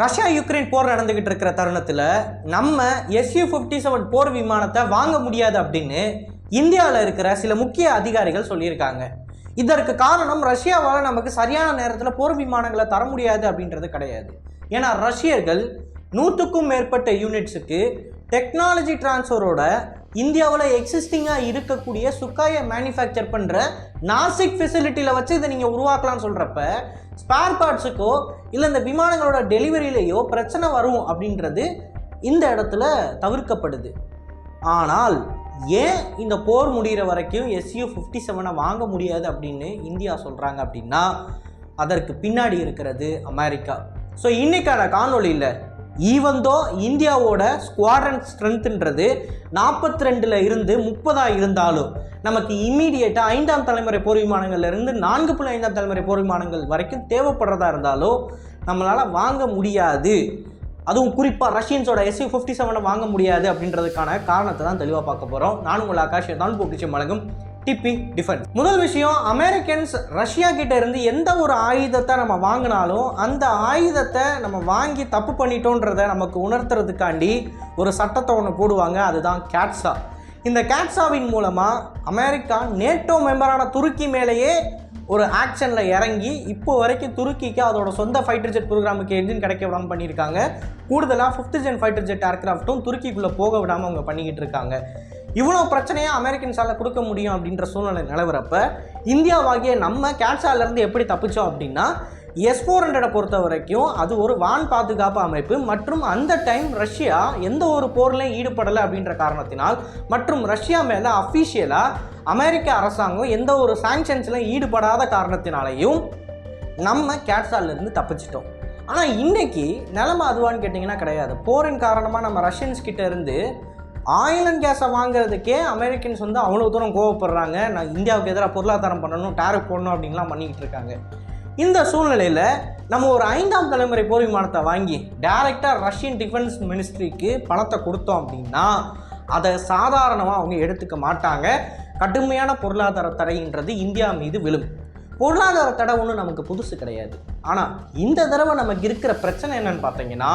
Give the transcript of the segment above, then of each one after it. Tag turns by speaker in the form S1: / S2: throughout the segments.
S1: Russia Ukraine போர் நடந்துகிட்டு இருக்கிற தருணத்தில் நம்ம எஸ்யூ ஃபிஃப்டி செவன் போர் விமானத்தை வாங்க முடியாது அப்படின்னு இந்தியாவில் இருக்கிற சில முக்கிய அதிகாரிகள் சொல்லியிருக்காங்க. இதற்கு காரணம் ரஷ்யாவால் நமக்கு சரியான நேரத்தில் போர் விமானங்களை தர முடியாது அப்படின்றது கிடையாது. ஏன்னா ரஷ்யர்கள் நூற்றுக்கும் மேற்பட்ட யூனிட்ஸுக்கு டெக்னாலஜி டிரான்ஸ்ஃபரோட இந்தியாவில் எக்ஸிஸ்டிங்காக இருக்கக்கூடிய சுக்காயை மேனுஃபேக்சர் பண்ணுற நாசிக் ஃபெசிலிட்டியில் வச்சு இதை நீங்கள் உருவாக்கலாம்னு சொல்கிறப்ப ஸ்பேர் பார்ட்ஸுக்கோ இல்லை இந்த விமானங்களோட டெலிவரியிலேயோ பிரச்சனை வரும் அப்படின்றது இந்த இடத்துல தவிர்க்கப்படுது. ஆனால் ஏன் இந்த போர் முடிகிற வரைக்கும் எஸ்யூ ஃபிஃப்டி செவனை வாங்க முடியாது அப்படின்னு இந்தியா சொல்கிறாங்க அப்படின்னா அதற்கு பின்னாடி இருக்கிறது அமெரிக்கா. ஸோ இன்றைக்கான காணொலியில் ஈவந்தோ இந்தியாவோட ஸ்குவாட்ரன் ஸ்ட்ரென்த்ன்றது நாற்பத்தி ரெண்டில் இருந்து முப்பதாக இருந்தாலும் நமக்கு இம்மீடியட்டாக ஐந்தாம் தலைமுறை போர் விமானங்கள்லேருந்து நான்கு புள்ளி ஐந்தாம் தலைமுறை போர் விமானங்கள் வரைக்கும் தேவைப்படுறதா இருந்தாலும் நம்மளால் வாங்க முடியாது. அதுவும் குறிப்பாக ரஷ்யன்ஸோட எஸ்யூ ஃபிஃப்டி செவனை வாங்க முடியாது அப்படின்றதுக்கான காரணத்தை தான் தெளிவாக பார்க்க போகிறோம் நான் உங்கள் ஆகாஷ் தான் பொக்கிச்சம் வழங்கும் டிபி டிஃபென்ஸ் முதல் விஷயம் அமெரிக்கன்ஸ் ரஷ்யா கிட்ட இருந்து எந்த ஒரு ஆயுதத்தை நம்ம வாங்கினாலும் அந்த ஆயுதத்தை நம்ம வாங்கி தப்பு பண்ணிட்டோன்றதை நமக்கு உணர்த்துறதுக்காண்டி ஒரு சட்டத்தை ஒன்று போடுவாங்க அதுதான் கேட்ஸா இந்த கேட்ஸாவின் மூலமாக அமெரிக்கா நேட்டோ மெம்பரான துருக்கி மேலேயே ஒரு ஆக்ஷனில் இறங்கி இப்போ வரைக்கும் துருக்கிக்கு அதோட சொந்த ஃபைட்டர் ஜெட் ப்ரோக்ராமுக்கு என்ஜின் கிடைக்க விடாமல் பண்ணியிருக்காங்க. கூடுதலாக ஃபிஃப்த் ஜென் ஃபைட்டர் ஜெட் ஏர்க்ராஃப்ட்டும் துருக்கிக்குள்ளே போக விடாமல் அவங்க பண்ணிக்கிட்டு இருக்காங்க. இவ்வளோ பிரச்சனையாக அமெரிக்கன்ஸால் கொடுக்க முடியும் அப்படின்ற சூழ்நிலை நிலவரப்ப இந்தியாவாகிய நம்ம கேட்ஸாலேருந்து எப்படி தப்பிச்சோம் அப்படின்னா எஸ் ஃபோர் ஹண்ட்ரடை பொறுத்த வரைக்கும் அது ஒரு வான் பாதுகாப்பு அமைப்பு மற்றும் அந்த டைம் ரஷ்யா எந்த ஒரு போர்லையும் ஈடுபடலை அப்படின்ற காரணத்தினால் மற்றும் ரஷ்யா மேலே அஃபீஷியலாக அமெரிக்க அரசாங்கம் எந்த ஒரு சாங்ஷன்ஸ்லையும் ஈடுபடாத காரணத்தினாலையும் நம்ம கேட்ஸாலேருந்து தப்பிச்சிட்டோம். ஆனால் இன்றைக்கி நிலமை அதுவான்னு கேட்டிங்கன்னா கிடையாது. போரின் காரணமாக நம்ம ரஷ்யன்ஸ் கிட்ட இருந்து ஆயில் அண்ட் கேஸை வாங்குறதுக்கே அமெரிக்கன்ஸ் வந்து அவ்வளோ தூரம் கோவப்படுறாங்க. நான் இந்தியாவுக்கு எதிராக பொருளாதாரம் பண்ணணும் டேரிஃப் போடணும் அப்படின்லாம் பண்ணிக்கிட்டு இருக்காங்க. இந்த சூழ்நிலையில் நம்ம ஒரு ஐந்தாம் தலைமுறை போர் விமானத்தை வாங்கி டைரெக்டாக ரஷ்யன் டிஃபென்ஸ் மினிஸ்ட்ரிக்கு பணத்தை கொடுத்தோம் அப்படின்னா அதை சாதாரணமாக அவங்க எடுத்துக்க மாட்டாங்க. கடுமையான பொருளாதார தடைன்றது இந்தியா மீது விழும். பொருளாதார தடை ஒன்றும் நமக்கு புதுசு கிடையாது. ஆனால் இந்த தடவை நமக்கு இருக்கிற பிரச்சனை என்னன்னு பார்த்தீங்கன்னா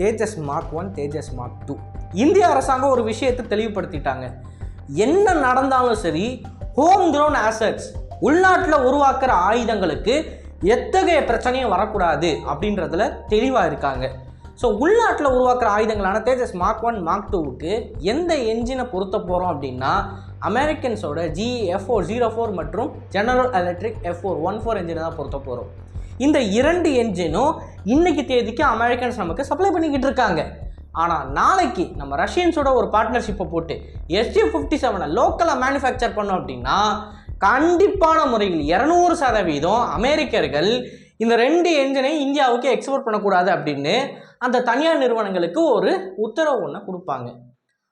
S1: Tejas mark one Tejas mark two. இந்திய அரசாங்கம் ஒரு விஷயத்தை தெளிவுபடுத்திட்டாங்க. என்ன நடந்தாலும் சரி ஹோம் க்ரோன் ஆசட்ஸ் உள்நாட்டில் உருவாக்குற ஆயுதங்களுக்கு எத்தகைய பிரச்சனையும் வரக்கூடாது அப்படின்றதுல தெளிவாக இருக்காங்க. ஸோ உள்நாட்டில் உருவாக்குற ஆயுதங்களான தேஜஸ் மார்க் ஒன் மார்க் டூவுக்கு எந்த என்ஜினை பொருத்த போகிறோம் அப்படின்னா அமெரிக்கன்ஸோட G F four zero four மற்றும் General Electric F four one four என்ஜினை தான் பொறுத்த போகிறோம் இந்த இரண்டு என்ஜினும் இன்னைக்கு தேதிக்கு அமெரிக்கன்ஸ் நமக்கு சப்ளை பண்ணிக்கிட்டு இருக்காங்க. ஆனால் நாளைக்கு நம்ம ரஷ்யன்ஸோட ஒரு பார்ட்னர்ஷிப்பை போட்டு எஸ்டி ஃபிஃப்டி செவனை லோக்கலாக மேனுஃபேக்சர் பண்ணோம் அப்படின்னா கண்டிப்பான முறையில் இரநூறு சதவீதம் அமெரிக்கர்கள் இந்த ரெண்டு என்ஜினை இந்தியாவுக்கு எக்ஸ்போர்ட் பண்ணக்கூடாது அப்படின்னு அந்த தனியார் நிறுவனங்களுக்கு ஒரு உத்தரவு ஒன்று கொடுப்பாங்க.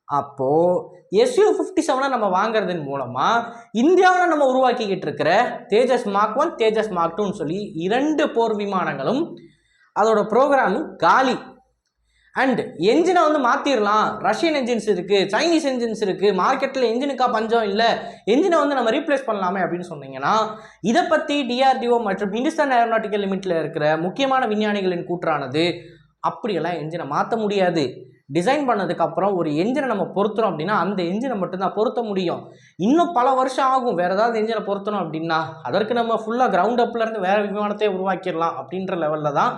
S1: அப்போது எஸ்யூ ஃபிஃப்டி செவனை நம்ம வாங்குறதன் மூலமாக இந்தியாவில் நம்ம உருவாக்கிக்கிட்டு இருக்கிற Tejas mark one Tejas mark டூன்னு சொல்லி இரண்டு போர் விமானங்களும் அதோட ப்ரோக்ராமும் காலி. அண்ட் என்ஜினை வந்து மாற்றிடலாம் ரஷ்யன் என்ஜின்ஸ் இருக்குது சைனீஸ் என்ஜின்ஸ் இருக்குது மார்க்கெட்டில் என்ஜினுக்கா பஞ்சம் இல்லை. என்ஜினை வந்து நம்ம ரீப்ளேஸ் பண்ணலாமே அப்படின்னு சொன்னீங்கன்னா இதை பற்றி டிஆர்டிஓ மற்றும் ஹிந்துஸ்தான் ஏரோநாட்டிக்கல் லிமிட்டில் இருக்கிற முக்கியமான விஞ்ஞானிகளின் கூற்றானது அப்படியெல்லாம் என்ஜினை மாற்ற முடியாது. டிசைன் பண்ணதுக்கப்புறம் ஒரு என்ஜினை நம்ம பொருத்துறோம் அப்படின்னா அந்த என்ஜினை மட்டும்தான் பொருத்த முடியும். இன்னும் பல வருஷம் ஆகும். வேறு ஏதாவது என்ஜினை பொருத்தணும் அப்படின்னா அதற்கு நம்ம ஃபுல்லாக கிரவுண்ட் அப்லேருந்து வேறு விமானத்தையே உருவாக்கிடலாம் அப்படின்ற லெவலில் தான்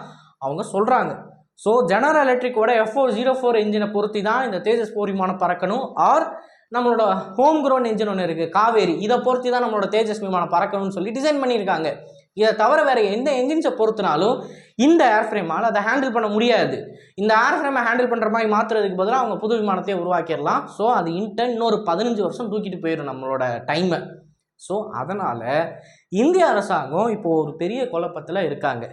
S1: அவங்க சொல்கிறாங்க ஸோ ஜெனரல் எலக்ட்ரிக்கோட எஃப் ஃபோர் ஜீரோ ஃபோர் என்ஜினை பொருத்தி தான் இந்த தேஜஸ் போர் விமானம் பறக்கணும். ஆர் நம்மளோட ஹோம் க்ரோன் என்ஜின் ஒன்று இருக்குது காவேரி. இதை பொருத்தி தான் நம்மளோட தேஜஸ் விமானம் பறக்கணும்னு சொல்லி டிசைன் பண்ணியிருக்காங்க. இதை தவிர வேறு எந்த என்ஜின்ஸை பொறுத்தினாலும் இந்த ஏர் ஃப்ரேமால் அதை ஹேண்டில் பண்ண முடியாது. இந்த ஏர் ஃப்ரேமை ஹேண்டில் பண்ணுற மாதிரி மாற்றுறதுக்கு பதிலாக அவங்க புது விமானத்தையே உருவாக்கிடலாம். ஸோ அது இன்டர்ன் இன்னொரு பதினஞ்சு வருஷம் தூக்கிட்டு போயிடும் நம்மளோட டைமை ஸோ அதனால் இந்திய அரசாங்கம் இப்போது ஒரு பெரிய குழப்பத்தில் இருக்காங்க.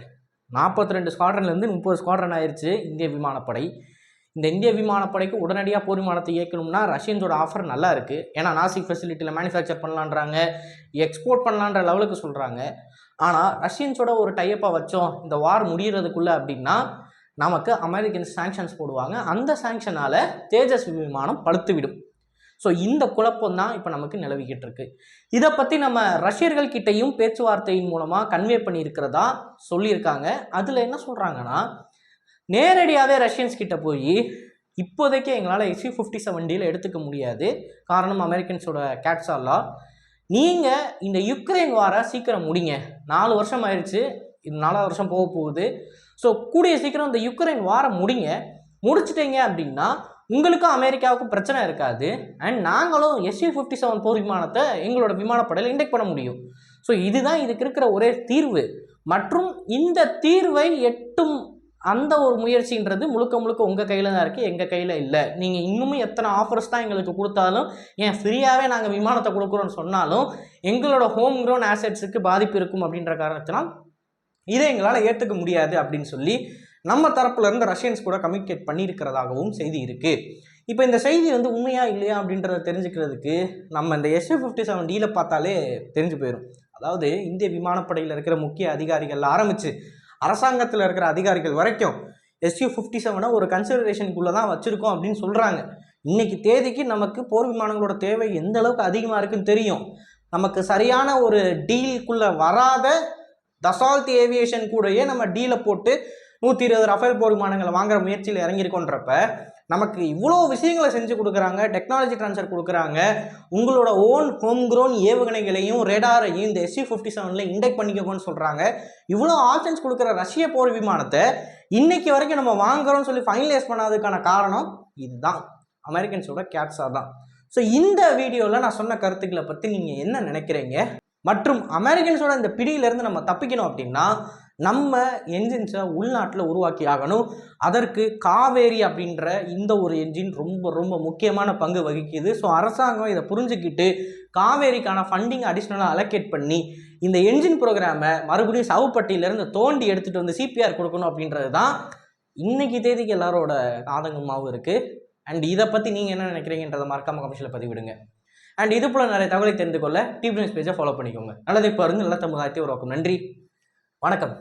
S1: நாற்பத்தி ரெண்டு ஸ்குவாட்ரன்லேருந்து முப்பது ஸ்குவாட்ரன் ஆயிடுச்சு இந்திய விமானப்படை. இந்த இந்திய விமானப்படைக்கு உடனடியாக போர் விமானத்தை இயக்கணும்னா ரஷ்யன்ஸோட ஆஃபர் நல்லா இருக்குது ஏன்னா நாசிக் ஃபெசிலிட்டியில் மேனுஃபேக்சர் பண்ணலான்றாங்க எக்ஸ்போர்ட் பண்ணலான்ற லெவலுக்கு சொல்கிறாங்க ஆனால் ரஷ்யன்ஸோட ஒரு டையப்பாக வச்சோம் இந்த வார் முடிகிறதுக்குள்ளே அப்படின்னா நமக்கு அமெரிக்கன் சாங்ஷன்ஸ் போடுவாங்க. அந்த சாங்ஷனால் தேஜஸ் விமானம் படுத்துவிடும் ஸோ இந்த குழப்பம் தான் இப்போ நமக்கு நிலவிக்கிட்டு இருக்கு. இதை பற்றி நம்ம ரஷ்யர்கள் கிட்டையும் பேச்சுவார்த்தையின் மூலமாக கன்வே பண்ணியிருக்கிறதா சொல்லியிருக்காங்க. அதில் என்ன சொல்கிறாங்கன்னா நேரடியாகவே ரஷ்யன்ஸ் கிட்ட போய் இப்போதைக்கு எங்களால் எஸ்யூ ஃபிஃப்டி செவன் டீல் எடுத்துக்க முடியாது. காரணம் அமெரிக்கன்ஸோட கேட்ஸாலா நீங்கள் இந்த யுக்ரைன் வார சீக்கிரம் முடிங்க. நாலு வருஷம் ஆயிடுச்சு இது நாலாவது வருஷம் போக போகுது. ஸோ கூடிய சீக்கிரம் இந்த யுக்ரைன் வாரம் முடிங்க. முடிச்சிட்டீங்க அப்படின்னா உங்களுக்கும் அமெரிக்காவுக்கும் பிரச்சனை இருக்காது. அண்ட் நாங்களும் எஸ்யூ ஃபிஃப்டி செவன் போர் விமானத்தை எங்களோட விமானப்படையில் இன்டெக்ட் பண்ண முடியும். ஸோ இதுதான் இதுக்கு இருக்கிற ஒரே தீர்வு. மற்றும் இந்த தீர்வை எட்டும் அந்த ஒரு முயற்சின்றது முழுக்க முழுக்க உங்கள் கையில் தான் இருக்குது எங்கள் கையில் இல்லை. நீங்கள் இன்னுமும் எத்தனை ஆஃபர்ஸ் தான் எங்களுக்கு கொடுத்தாலும் ஏன் ஃப்ரீயாகவே நாங்கள் விமானத்தை கொடுக்குறோன்னு சொன்னாலும் எங்களோட ஹோம் க்ரோன் ஆசட்ஸுக்கு பாதிப்பு இருக்கும் அப்படின்ற காரணத்தினால் இதை எங்களால் ஏற்றுக்க முடியாது அப்படின்னு சொல்லி நம்ம தரப்புலேருந்து ரஷ்யன்ஸ் கூட கம்யூனிகேட் பண்ணியிருக்கிறதாகவும் செய்தி இருக்குது இப்போ இந்த செய்தி வந்து உண்மையா இல்லையா அப்படின்றத தெரிஞ்சுக்கிறதுக்கு நம்ம இந்த எஸ்யூ ஃபிஃப்டி செவன் டீல பார்த்தாலே தெரிஞ்சு போயிடும் அதாவது இந்திய விமானப்படையில் இருக்கிற முக்கிய அதிகாரிகள் ஆரம்பித்து அரசாங்கத்தில் இருக்கிற அதிகாரிகள் வரைக்கும் எஸ்யூ ஃபிஃப்டி செவனை ஒரு கன்சிடரேஷனுக்குள்ளே தான் வச்சுருக்கோம் அப்படின்னு சொல்கிறாங்க இன்னைக்கு தேதிக்கு நமக்கு போர் விமானங்களோட தேவை எந்த அளவுக்கு அதிகமாக இருக்குன்னு தெரியும். நமக்கு சரியான ஒரு டீலுக்குள்ளே வராத தசால்த் ஏவியேஷன் கூடயே நம்ம டீலை போட்டு நூற்றி இருபது ரஃபேல் போர் விமானங்களை வாங்குற முயற்சியில் இறங்கியிருக்கோன்றப்ப நமக்கு இவ்வளோ விஷயங்களை செஞ்சு கொடுக்குறாங்க டெக்னாலஜி ட்ரான்ஸ்ஃபர் கொடுக்குறாங்க. உங்களோட ஓன் ஹோம் க்ரோன் ஏவுகணைகளையும் ரேடாரையும் இந்த எஸ்சி ஃபிஃப்டி செவனில் இண்டெக்ட் பண்ணிக்கோன்னு சொல்கிறாங்க இவ்வளோ ஆப்ஷன்ஸ் கொடுக்குற ரஷ்ய போர் விமானத்தை இன்னைக்கு வரைக்கும் நம்ம வாங்குறோம்னு சொல்லி ஃபைனலைஸ் பண்ணாததுக்கான காரணம் இதுதான். அமெரிக்கன்ஸோட கேட்ஸாக தான். ஸோ இந்த வீடியோவில் நான் சொன்ன கருத்துக்களை பற்றி நீங்கள் என்ன நினைக்கிறீங்க? மற்றும் அமெரிக்கன்ஸோட இந்த பிடியிலேருந்து நம்ம தப்பிக்கணும் அப்படின்னா நம்ம என்ஜின்ஸை உள்நாட்டில் உருவாக்கி ஆகணும். அதற்கு காவேரி அப்படின்ற இந்த ஒரு என்ஜின் ரொம்ப ரொம்ப முக்கியமான பங்கு வகிக்குது. ஸோ அரசாங்கம் இதை புரிஞ்சுக்கிட்டு காவேரிக்கான ஃபண்டிங் அடிஷ்னலாக அலோகேட் பண்ணி இந்த என்ஜின் ப்ரோக்ராமை மறுபடியும் சவுப்பட்டியிலேருந்து தோண்டி எடுத்துகிட்டு வந்து சிபிஆர் கொடுக்கணும் அப்படின்றது தான் இன்னைக்கு தேதிக்கு எல்லாரோட ஆதங்கமாகவும் இருக்குது அண்ட் இதை பற்றி நீங்கள் என்ன நினைக்கிறீங்கன்றதை மறக்காம கமிஷனில் பதிவிடுங்க. அண்ட் இது போல் நிறைய தகவலை தெரிந்து கொள்ள டிவி நியூஸ் பேஜை ஃபாலோ பண்ணிக்கோங்க. நல்லதை பாருங்கள். நல்ல சமுதாயத்தை உருவாக்கும். நன்றி. வணக்கம்.